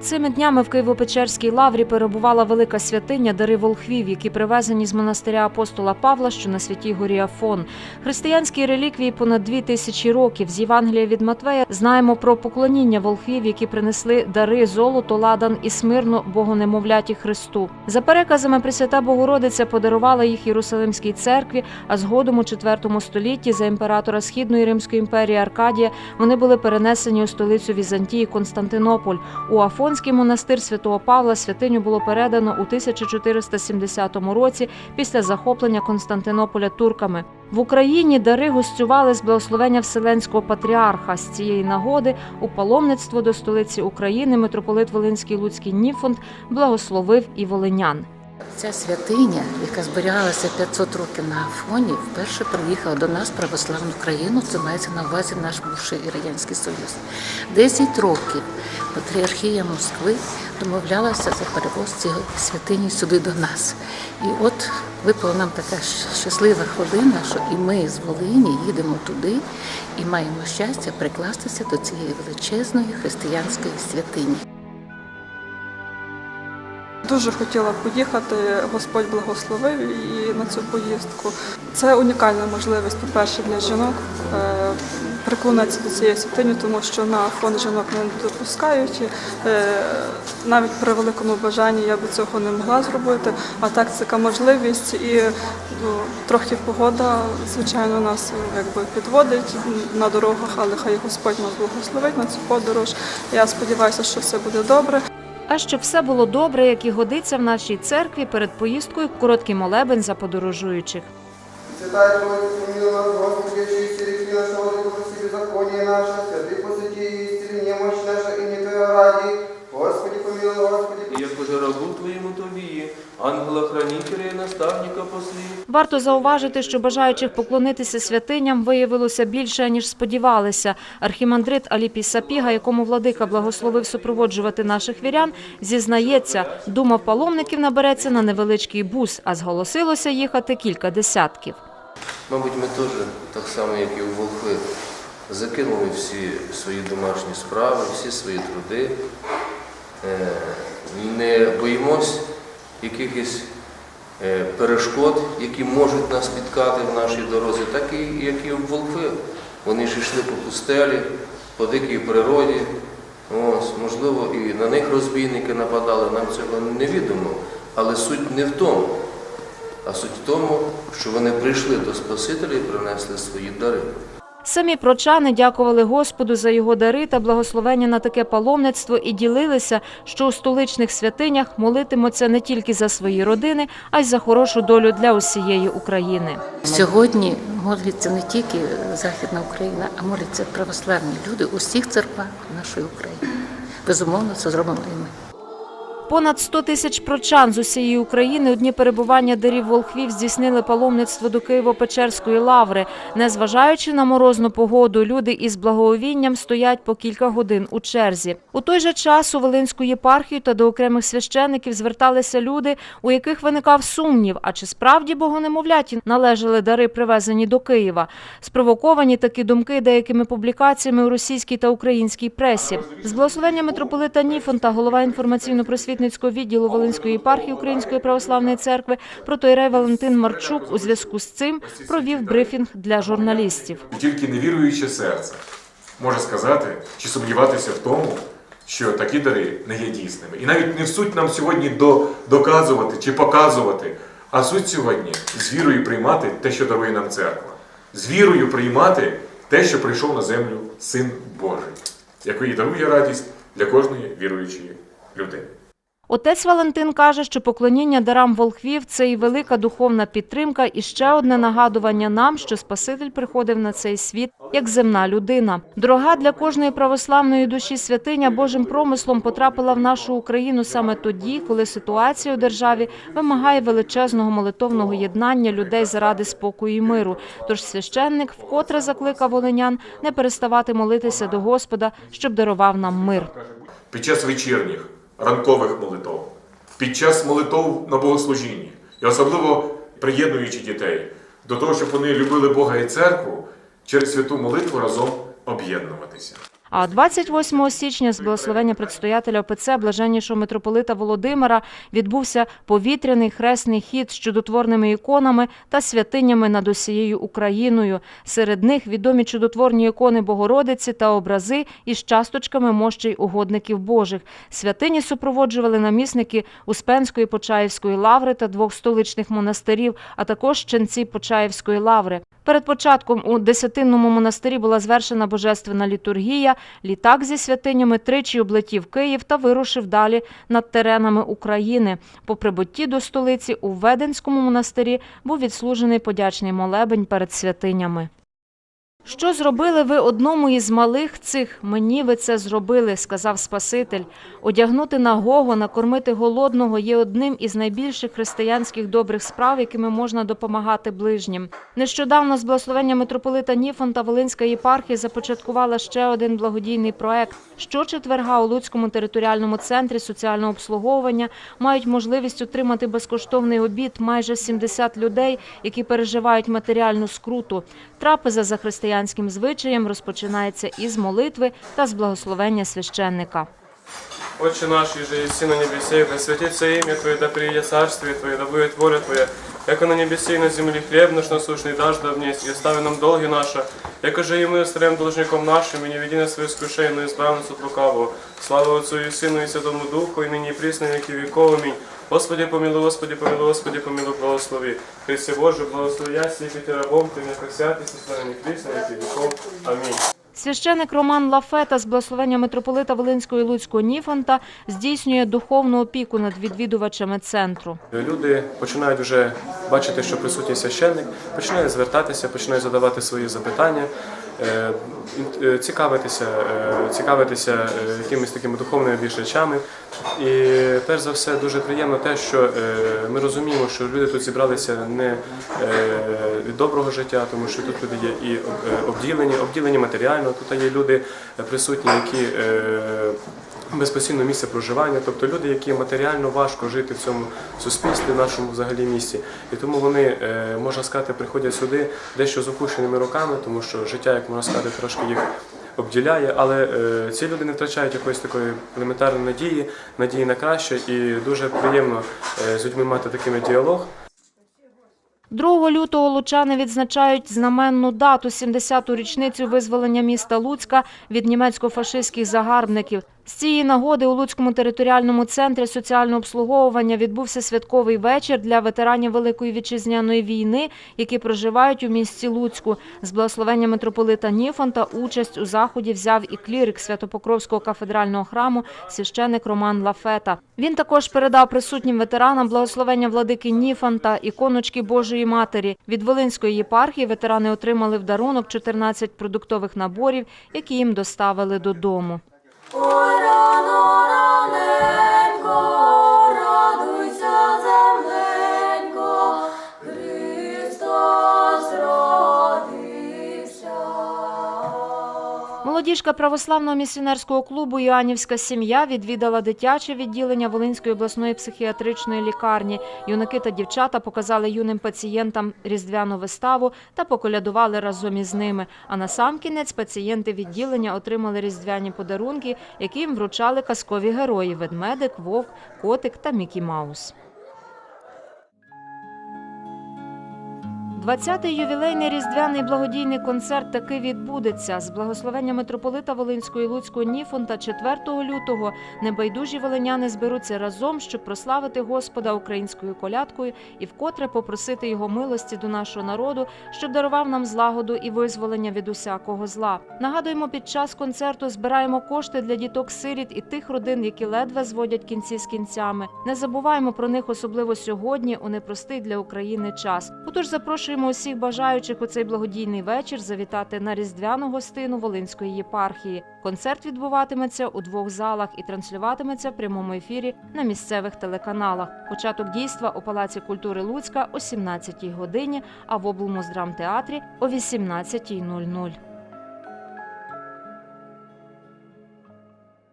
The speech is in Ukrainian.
Цими днями в Києво-Печерській лаврі перебувала велика святиня дари волхвів, які привезені з монастиря апостола Павла, що на святій горі Афон. Християнські реліквії понад дві тисячі років. З Євангелія від Матвея знаємо про поклоніння волхвів, які принесли дари золото, ладан і смирну богонемовляті Христу. За переказами Пресвята Богородиця подарувала їх Єрусалимській церкві, а згодом у IV столітті за імператора Східної Римської імперії Аркадія вони були перенесені у столицю Візантії Константинополь. У Афонський монастир святого Павла святиню було передано у 1470 році після захоплення Константинополя турками. В Україні дари гостювали з благословення Вселенського патріарха. З цієї нагоди у паломництво до столиці України митрополит Волинський Луцький Ніфонд благословив і волинян. Ця святиня, яка зберігалася 500 років на Афоні, вперше приїхала до нас в православну країну. Це мається на увазі наш бувший Радянський Союз. 10 років патріархія Москви домовлялася за перевоз цієї святині сюди до нас. І от випала нам така щаслива хвилина, що і ми з Волині їдемо туди і маємо щастя прикластися до цієї величезної християнської святині. Дуже хотіла поїхати, Господь благословив і на цю поїздку. Це унікальна можливість, по-перше, для жінок е, приклонитися до цієї святині, тому що на фон жінок не допускають. Е, Навіть при великому бажанні я би цього не могла зробити. А так це така можливість, і ну, трохи погода, звичайно, нас якби підводить на дорогах, але хай Господь нас благословить на цю подорож. Я сподіваюся, що все буде добре. А щоб все було добре, як і годиться в нашій церкві перед поїздкою короткий молебень за подорожуючих. Святая Твоя, нас, Господи, очисти реки воды, прости беззаконие наше, святый посети и исцели немощь наша, и не Твоя ради. Уже рабу твоєму тобі, ангела-хранителя і наставника послів, Варто зауважити, що бажаючих поклонитися святиням виявилося більше, ніж сподівалися. Архімандрит Аліпій Сапіга, якому владика благословив супроводжувати наших вірян, зізнається, думав паломників набереться на невеличкий бус, а зголосилося їхати кілька десятків. мабуть, ми теж, так само, як і у Волхви, закинули всі свої домашні справи, всі свої труди, Е, не боїмось якихось е, перешкод, які можуть нас спіткати в нашій дорозі, так і як і Волхви. Вони ж йшли по пустелі, по дикій природі. Ось, можливо, і на них розбійники нападали, нам цього невідомо. Але суть не в тому, а суть в тому, що вони прийшли до Спасителя і принесли свої дари. Самі прочани дякували Господу за його дари та благословення на таке паломництво і ділилися, що у столичних святинях молитимуться не тільки за свої родини, а й за хорошу долю для усієї України. Сьогодні моляться не тільки Західна Україна, а моляться православні люди у всіх церквах нашої України. Безумовно, це зробимо і ми. Понад 100 тисяч прочан з усієї України у дні перебування дарів волхвів здійснили паломництво до Києво-Печерської лаври. Незважаючи на морозну погоду, люди із благовінням стоять по кілька годин у черзі. У той же час у Волинську єпархію та до окремих священиків зверталися люди, у яких виникав сумнів, а чи справді богонемовляті належали дари, привезені до Києва. Спровоковані такі думки деякими публікаціями у російській та українській пресі. З благословення митрополита Ніфонта, голова інформаційно-просвітницького відділу Волинської єпархії Української православної церкви, протоірей Валентин Марчук у зв'язку з цим провів брифінг для журналістів. Тільки невіруюче серце може сказати чи сумніватися в тому, що такі дари не є дійсними. І навіть не в суть нам сьогодні до, доказувати чи показувати, а суть сьогодні з вірою приймати те, що дарує нам церква, з вірою приймати те, що прийшов на землю Син Божий, який дарує радість для кожної віруючої людини. Отець Валентин каже, що поклоніння дарам волхвів це і велика духовна підтримка, і ще одне нагадування нам, що Спаситель приходив на цей світ як земна людина. Дорога для кожної православної душі святиня Божим промислом потрапила в нашу Україну саме тоді, коли ситуація у державі вимагає величезного молитовного єднання людей заради спокою і миру. Тож священник вкотре закликав волинян не переставати молитися до Господа, щоб дарував нам мир. під час вечірніх, ранкових молитов, під час молитов на богослужінні, і особливо приєднуючи дітей до того, щоб вони любили Бога і церкву через святу молитву разом об'єднуватися. А 28 січня з благословення предстоятеля ОПЦ блаженнішого митрополита Володимира відбувся повітряний хресний хід з чудотворними іконами та святинями над усією Україною. Серед них відомі чудотворні ікони Богородиці та образи із часточками мощей угодників Божих. Святині супроводжували намісники Успенської Почаївської лаври та двох столичних монастирів, а також ченці Почаївської лаври. Перед початком у Десятинному монастирі була звершена божественна літургія. Літак зі святинями тричі облетів Київ та вирушив далі над теренами України. По прибутті до столиці у Веденському монастирі був відслужений подячний молебень перед святинями. Що зробили ви одному із малих цих? Мені ви це зробили, сказав Спаситель. Одягнути нагого, накормити голодного є одним із найбільших християнських добрих справ, якими можна допомагати ближнім. Нещодавно з благословення митрополита Ніфонта Волинська єпархія започаткувала ще один благодійний проект. Щочетверга у Луцькому територіальному центрі соціального обслуговування мають можливість отримати безкоштовний обід майже 70 людей, які переживають матеріальну скруту. Трапеза за християнським звичаєм розпочинається із молитви та з благословення священника. Отче наш, еже еси на небесе, да святится имя Твое, да приедет царствие Твое, да будет воля Твоя, яко на небесе и на земле хлеб наш насущный дашь да внесть, и остави нам долги наши, яко же и мы оставляем должником нашим, и не веди нас в свое искушение, но избави нас от лукавого. Слава Отцу и Сыну и Святому Духу, и ныне и присно, и на веки веков. Аминь. Господи помилуй, Господи помилуй, Господи помилуй, благослови. Христе Боже, благослови я сей рабом, Ты меня как святый, со стороны Христа, на веки веков. Аминь. Священик Роман Лафета з благословення митрополита Волинського і Луцького Ніфонта здійснює духовну опіку над відвідувачами центру. Люди починають вже бачити, що присутній священник, починають звертатися, починають задавати свої запитання, е, ін- е, цікавитися, е, цікавитися е, якимись такими духовними більш речами. І перш за все дуже приємно те, що е, ми розуміємо, що люди тут зібралися не е, від доброго життя, тому що тут люди є і е, обділені, обділені матеріально. Тут є люди е, присутні, які е, без постійного місця проживання, тобто люди, які матеріально важко жити в цьому суспільстві, в нашому взагалі місті. І тому вони, е, можна сказати, приходять сюди дещо з опущеними руками, тому що життя, як можна сказати, трошки їх обділяє, але е, ці люди не втрачають якоїсь такої елементарної надії, надії на краще, і дуже приємно е, з людьми мати такими діалог. 2 лютого лучани відзначають знаменну дату – 70-ту річницю визволення міста Луцька від німецько-фашистських загарбників. З цієї нагоди у Луцькому територіальному центрі соціального обслуговування відбувся святковий вечір для ветеранів Великої вітчизняної війни, які проживають у місті Луцьку. З благословення митрополита Ніфонта участь у заході взяв і клірик Святопокровського кафедрального храму священик Роман Лафета. Він також передав присутнім ветеранам благословення владики Ніфонта, іконочки Божої Матері. Від Волинської єпархії ветерани отримали в дарунок 14 продуктових наборів, які їм доставили додому. Ой, Молодіжка православного місіонерського клубу Іоаннівська сім'я відвідала дитяче відділення Волинської обласної психіатричної лікарні. Юнаки та дівчата показали юним пацієнтам різдвяну виставу та поколядували разом із ними. А насамкінець пацієнти відділення отримали різдвяні подарунки, які їм вручали казкові герої: ведмедик, вовк, котик та Мікі Маус. 20-й ювілейний різдвяний благодійний концерт таки відбудеться. З благословення митрополита Волинського і Луцького Ніфонта 4 лютого небайдужі волиняни зберуться разом, щоб прославити Господа українською колядкою і вкотре попросити його милості до нашого народу, щоб дарував нам злагоду і визволення від усякого зла. Нагадуємо, під час концерту збираємо кошти для діток сиріт і тих родин, які ледве зводять кінці з кінцями. Не забуваємо про них особливо сьогодні, у непростий для України час. Отож запрошуємо усіх бажаючих у цей благодійний вечір завітати на різдвяну гостину Волинської єпархії. Концерт відбуватиметься у двох залах і транслюватиметься в прямому ефірі на місцевих телеканалах. Початок дійства у Палаці культури Луцька о 17-й годині, а в облмуздрамтеатрі о 18.00.